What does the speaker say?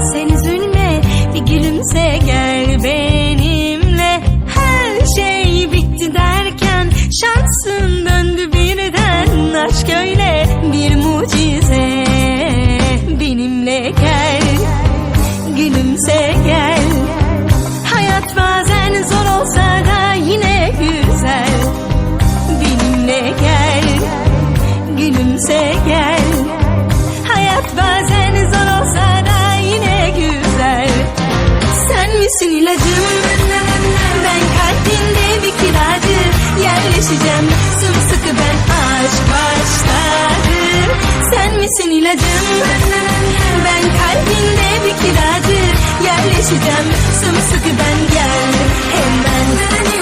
sen üzülme bir gülümse gel benimle. Her şey bitti derken şansın döndü birden. Aşk öyle bir mucize. Benimle gel gülümse gel. Hayat bazen zor olsa da yine güzel. Benimle gel gülümse gel. Misin ilacım? Ben kalbinde bir kiracı yerleşeceğim sımsıkı ben aşk başladı. Sen misin ilacım? Ben kalbinde bir kiracı yerleşeceğim sımsıkı ben gel hem